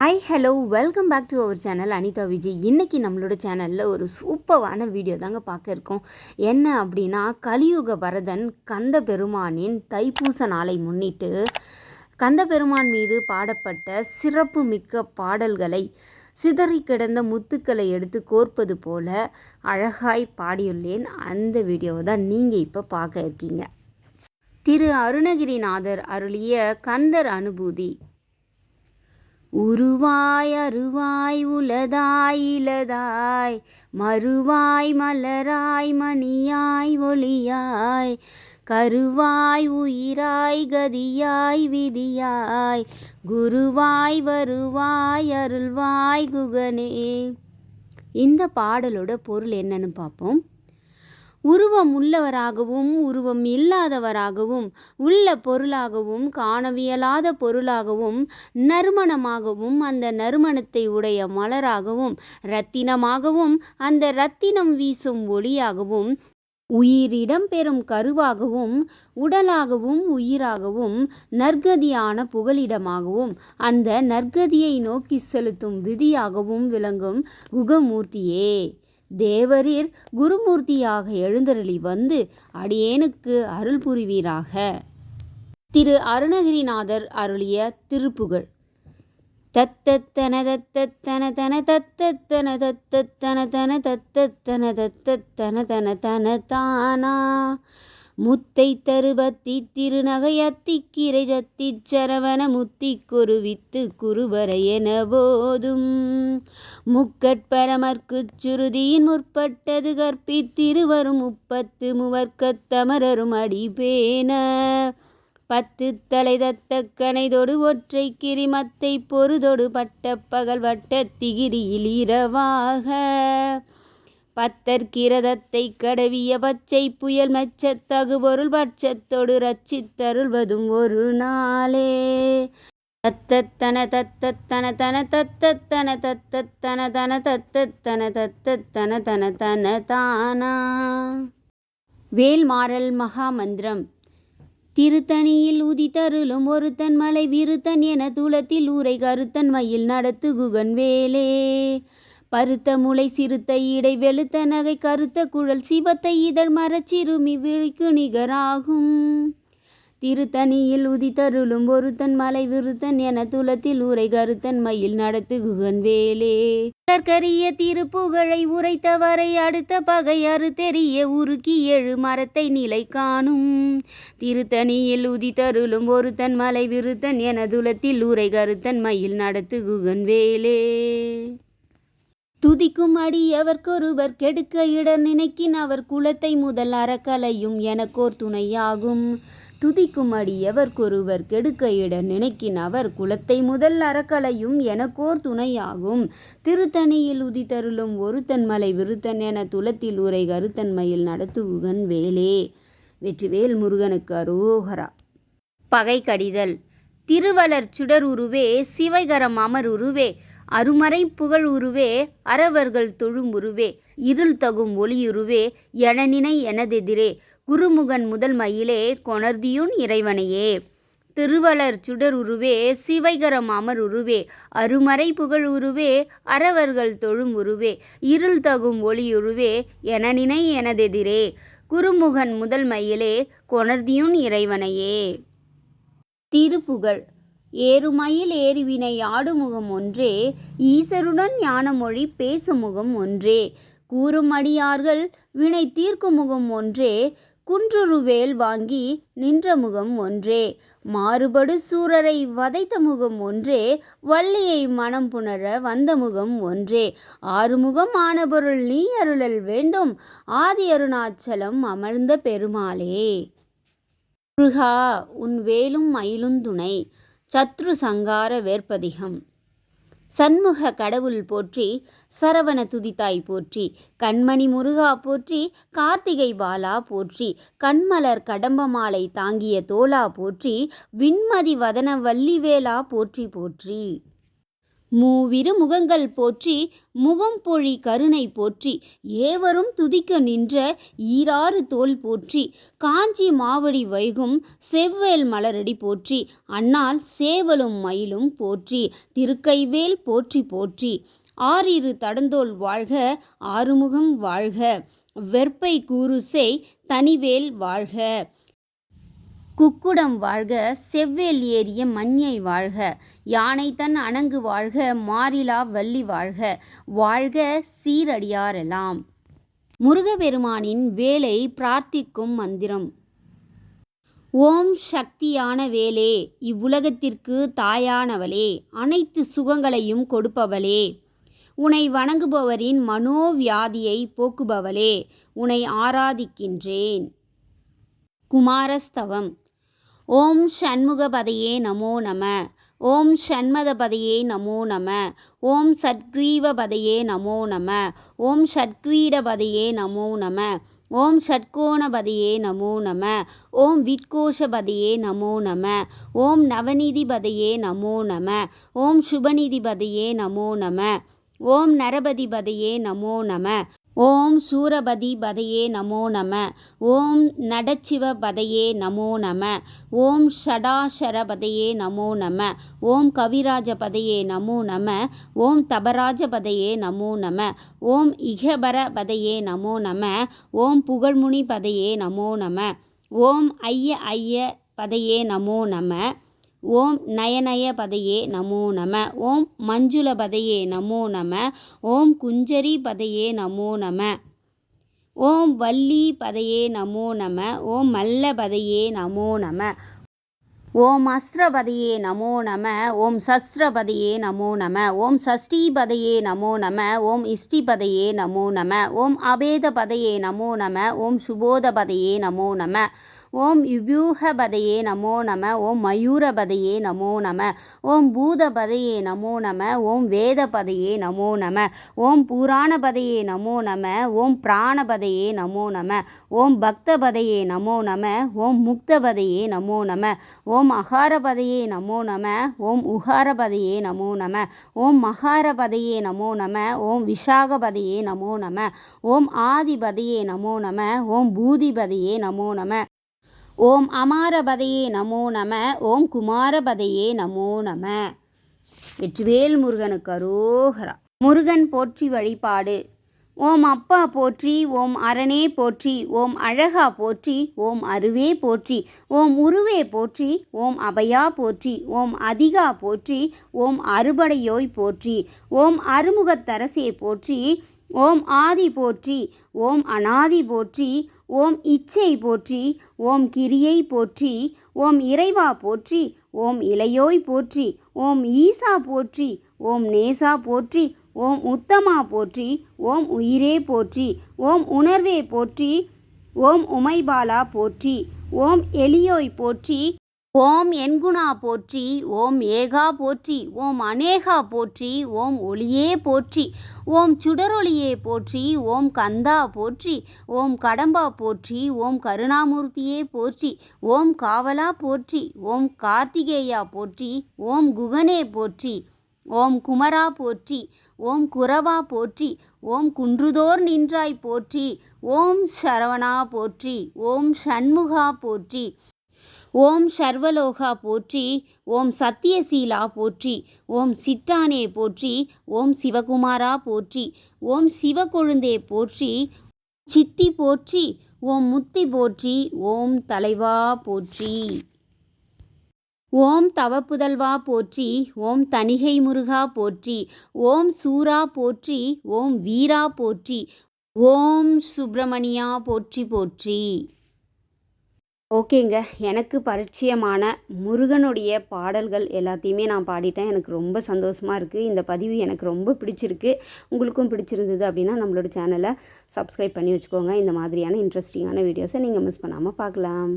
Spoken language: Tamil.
Hi hello welcome back to our channel Anitha Vijay இன்றைக்கி நம்மளோட சேனலில் ஒரு சூப்பரான வீடியோ தாங்க பார்க்க இருக்கோம். என்ன அப்படின்னா கலியுக வரதன் கந்த பெருமானின் தைப்பூச நாளை முன்னிட்டு கந்த பெருமான் மீது பாடப்பட்ட சிறப்பு மிக்க பாடல்களை சிதறி கிடந்த முத்துக்களை எடுத்து கோர்ப்பது போல அழகாய் பாடியுள்ளேன். அந்த வீடியோவை தான் நீங்கள் இப்போ பார்க்க இருக்கீங்க. திரு அருணகிரிநாதர் அருளிய கந்தர் அனுபூதி உருவாய் அருவாய் உலதாய் இலதாய் மறுவாய் மலராய் மணியாய் ஒளியாய் கருவாய் உயிராய் கதியாய் விதியாய் குருவாய் வருவாய் அருள்வாய் குகனே. இந்த பாடலோட பொருள் என்னன்னு பார்ப்போம். உருவம் உள்ளவராகவும் உருவம் இல்லாதவராகவும் உள்ள பொருளாகவும் காணவியலாத பொருளாகவும் நறுமணமாகவும் அந்த நறுமணத்தை உடைய மலராகவும் இரத்தினமாகவும் அந்த இரத்தினம் வீசும் ஒளியாகவும் உயிரிடம் பெறும் கருவாகவும் உடலாகவும் உயிராகவும் நற்கதியான புகலிடமாகவும் அந்த நற்கதியை நோக்கி செலுத்தும் விதியாகவும் விளங்கும் குகமூர்த்தியே. தேவரீர் குருமூர்த்தியாக எழுந்தருளி வந்து அடியேனுக்கு அருள் புரிவீராக. திரு அருணகிரிநாதர் அருளிய திருப்புகழ். தத்தத்தன தத்தத்தன தன தத்தத்தன தத்தத்தன தன தத்தத்தன தத்தத்தன தன தன தானா முத்தை தருபத்தி திருநகையத்திக்கிரை சத்தி சரவண முத்தி குருவித்து குருவரை என போதும் முக்கட்பரமர்க்கு சுருதியின் முற்பட்டது கற்பித்திருவரும் முப்பத்து முவர்க்கத்தமரரும் அடிபேன. பத்து தலை தத்தக்கனைதொடு ஒற்றை கிரிமத்தை பொறுதொடு பட்ட பகல் வட்ட திகிரியில் இரவாக. பத்தற்கிரதத்தை கடவிய பச்சை புயல் மெச்சத் பொருள் பட்சத்தொடு ரச்சித்தருள்வதும் ஒரு நாளே. தத்தத்தன தத்தத்தன தன தத்தத்தன தத்தத்தன தன தத்தத்தன தத்தத்தன தன தன தானா வேல்மாறல் மகாமந்திரம். திருத்தணியில் உதித்தருளும் ஒருத்தன் மலை விருத்தன் என துளத்தில் ஊரை கருத்தன் மயில் நடத்து குகன் வேலே. பருத்த முளை சிறுத்தை இடை வெளுத்த நகை கருத்த குழல் சிவத்தை இதழ் மரச்சிறுமி விழிக்கு நிகராகும். திருத்தணியில் உதித்தருளும் ஒருத்தன் மலை விருத்தன் என துலத்தில் உரை கருத்தன் மயில் நடத்து குகன் வேலே. கற்கரிய திருப்புகழை உரைத்தவரை அடுத்த பகை அறுத்தெறிய உருக்கி எழு மரத்தை நிலை காணும். திருத்தணியில் உதித்தருளும் ஒருத்தன் மலை விருத்தன் என துலத்தில் உரை கருத்தன் மயில் நடத்து குகன் வேலே. துதிக்கும் அடி எவர்க்கொருவர் கெடுக்க இடர் நினைக்கின் அவர் குலத்தை முதல் அறக்கலையும் எனக்கோர் துணையாகும். துதிக்கும் அடி எவர்க்கொருவர் கெடுக்க இடர் நினைக்கின் அவர் குலத்தை முதல் அறக்கலையும் எனக்கோர் துணையாகும். திருத்தணியில் உதித்தருளும் ஒருத்தன் மலை விருத்தன் என துலத்தில் உரை கருத்தன்மையில் நடத்துகுகன் வேலே. வெற்றிவேல் முருகனுக்கு அரோகரா. பகை கடிதல் திருவளர் சுடர் உருவே சிவைகரம் அமர் உருவே அருமறை புகழ் உருவே அறவர்கள் தொழும் உருவே இருள் தகும் ஒளியுருவே எனநினை எனதெதிரே குருமுகன் முதல் மயிலே கொணர்தியுன் இறைவனையே. திருவளர் சுடர் உருவே சிவைகரம் அமர் உருவே அருமறை புகழ் உருவே அறவர்கள் தொழும் உருவே இருள் தகும் ஒளியுருவே எனநினை எனதெதிரே குருமுகன் முதல் மயிலே கொணர்தியுன் இறைவனையே. திருப்புகழ் ஏறுமயில் ஏறிவினை ஆடுமுகம் ஒன்றே ஈசருடன் ஞானமொழி பேசுமுகம் ஒன்றே. கூறும் அடியார்கள் வினை தீர்க்கும் முகம் ஒன்றே குன்றுருவேல் வாங்கி நின்ற முகம் ஒன்றே. மாறுபடு சூரரை வதைத்த முகம் ஒன்றே வள்ளியை மனம் புணர வந்த முகம் ஒன்றே. ஆறுமுகம் ஆனபொருள் நீ அருளல் வேண்டும் ஆதி அருணாச்சலம் அமர்ந்த பெருமாளே. முருகா உன் வேலும் மயிலும் துணை. சத்ரு சங்கார வேற்பதிகம். சண்முக கடவுள் போற்றி சரவண துதித்தாய் போற்றி கண்மணி முருகா போற்றி கார்த்திகை பாலா போற்றி கண்மலர் கடம்பமாலை தாங்கிய தோலா போற்றி விண்மதி வதன வள்ளிவேலா போற்றி போற்றி. மூவிரு முகங்கள் போற்றி முகம் பொழி கருணை போற்றி ஏவரும் துதிக்க நின்ற ஈராறு தோல் போற்றி காஞ்சி மாவடி வைகும் செவ்வேல் மலரடி போற்றி அன்னால் சேவலும் மயிலும் போற்றி திருக்கைவேல் போற்றி போற்றி. ஆறிரு தடந்தோல் வாழ்க ஆறுமுகம் வாழ்க வெற்பை கூறுசை தனிவேல் வாழ்க. குக்குடம் வாழ்க செவ்வேல் ஏறிய மஞ்ஞை வாழ்க யானை தன் அணங்கு வாழ்க மாறிலா வள்ளி வாழ்க வாழ்க சீரடியாரெல்லாம் முருகபெருமானின் வேலை பிரார்த்திக்கும் மந்திரம். ஓம் சக்தியான வேலே இவ்வுலகத்திற்கு தாயானவளே அனைத்து சுகங்களையும் கொடுப்பவளே. உனை வணங்குபவரின் மனோவியாதியை போக்குபவளே உனை ஆராதிக்கின்றேன். குமாரஸ்தவம். ஓம் சண்முகபதையே நமோ நம. ஓம் சண்மதபதையே நமோ நம. ஓம் சத்கிரீவபதையே நமோ நம. ஓம் ஷட்க்ரீடபதையே நமோ நம. ஓம் ஷட்கோணபதையே நமோ நம. ஓம் விட்கோஷபதையே நமோ நம. ஓம் நவநிதிபதையே நமோ நம. ஓம் சுபநிதிபதையே நமோ நம. ஓம் நரபதிபதையே நமோ நம. ஓம் சூரபதி பதையே நமோ நம. ஓம் நடச்சிவ பதையே நமோ நம. ஓம் ஷடாஷர பதையே நமோ நம. ஓம் கவிராஜ பதையே நமோ நம. ஓம் தபராஜ பதையே நமோ நம. ஓம் இகபர பதையே நமோ நம. ஓம் புகழ்முனி பதையே நமோ நம. ஓம் ஐய ஐய பதையே நமோ நம. ஓம் நயநய பதையே நமோ நம ஓம் மஞ்சுள பதையே நமோ நம ஓம் குஞ்சரி பதையே நமோ நம ஓம் வள்ளி பதையே நமோ நம ஓம் மல்ல பதையே நமோ நம ஓம் அஸ்திரபதையே நமோ நம ஓம் சஸ்திரபதையே நமோ நம ஓம் சஷ்டிபதையே நமோ நம ஓம் இஷ்டிபதையே நமோ நம ஓம் அபேதபதையே நமோ நம ஓம் சுபோதபதையே நமோ நம ஓம் யுபியூகபதையே நமோ நம ஓம் மயூரபதையே நமோ நம ஓம் பூதபதையே நமோ நம ஓம் வேதபதையே நமோ நம ஓம் புராணபதையே நமோ நம ஓம் பிராணபதையே நமோ நம ஓம் பக்தபதையே நமோ நம ஓம் முக்தபதையே நமோ நம ஓம் அகாரபதையே நமோ நம ஓம் உகாரபதையே நமோ நம ஓம் மகாரபதையே நமோ நம ஓம் விஷாகபதையே நமோ நம ஓம் ஆதிபதையே நமோ நம ஓம் பூதிபதியே நமோ நம ஓம் அமாரபதையே நமோ நம ஓம் குமாரபதையே நமோ நம. வெற்றிவேல் முருகனுக்கு அரோகரா. முருகன் போற்றி வழிபாடு. ஓம் அப்பா போற்றி ஓம் அரணே போற்றி ஓம் அழகா போற்றி ஓம் அருவே போற்றி ஓம் உருவே போற்றி ஓம் அபயா போற்றி ஓம் அதிகா போற்றி ஓம் அறுபடையோய் போற்றி ஓம் அறுமுகத்தரசே போற்றி ஓம் ஆதி போற்றி ஓம் அனாதி போற்றி ஓம் இச்சை போற்றி ஓம் கிரியை போற்றி ஓம் இறைவா போற்றி ஓம் இளையோய் போற்றி ஓம் ஈசா போற்றி ஓம் நேசா போற்றி ஓம் உத்தமா போற்றி ஓம் உயிரே போற்றி ஓம் உணர்வே போற்றி ஓம் உமைபாலா போற்றி ஓம் எலியோய் போற்றி ஓம் என்குணா போற்றி ஓம் ஏகா போற்றி ஓம் அநேகா போற்றி ஓம் ஒளியே போற்றி ஓம் சுடரொளியே போற்றி ஓம் கந்தா போற்றி ஓம் கடம்பா போற்றி ஓம் கருணாமூர்த்தியே போற்றி ஓம் காவலா போற்றி ஓம் கார்த்திகேயா போற்றி ஓம் குகனே போற்றி ஓம் குமரா போற்றி ஓம் குரவா போற்றி ஓம் குன்றுதோர் நின்றாய் போற்றி ஓம் சரவணா போற்றி ஓம் சண்முகா போற்றி ஓம் சர்வலோகா போற்றி ஓம் சத்தியசீலா போற்றி ஓம் சிட்டானே போற்றி ஓம் சிவகுமாரா போற்றி ஓம் சிவகொழுந்தே போற்றி சித்தி போற்றி ஓம் முத்தி போற்றி ஓம் தலைவா போற்றி ஓம் தவப்புதல்வா போற்றி ஓம் தணிகை முருகா போற்றி ஓம் சூரா போற்றி ஓம் வீரா போற்றி ஓம் சுப்பிரமணியா போற்றி போற்றி ஓகேங்க. எனக்கு பரிச்சயமான முருகனுடைய பாடல்கள் எல்லாத்தையுமே நான் பாடிட்டேன். எனக்கு ரொம்ப சந்தோஷமாக இருக்குது இந்த பதிவு எனக்கு ரொம்ப பிடிச்சிருக்கு. உங்களுக்கும் பிடிச்சிருந்தது அப்படின்னா நம்மளோட சேனலை சப்ஸ்கிரைப் பண்ணி வச்சுக்கோங்க. இந்த மாதிரியான இன்ட்ரெஸ்டிங்கான வீடியோஸை நீங்கள் மிஸ் பண்ணாமல் பார்க்கலாம்.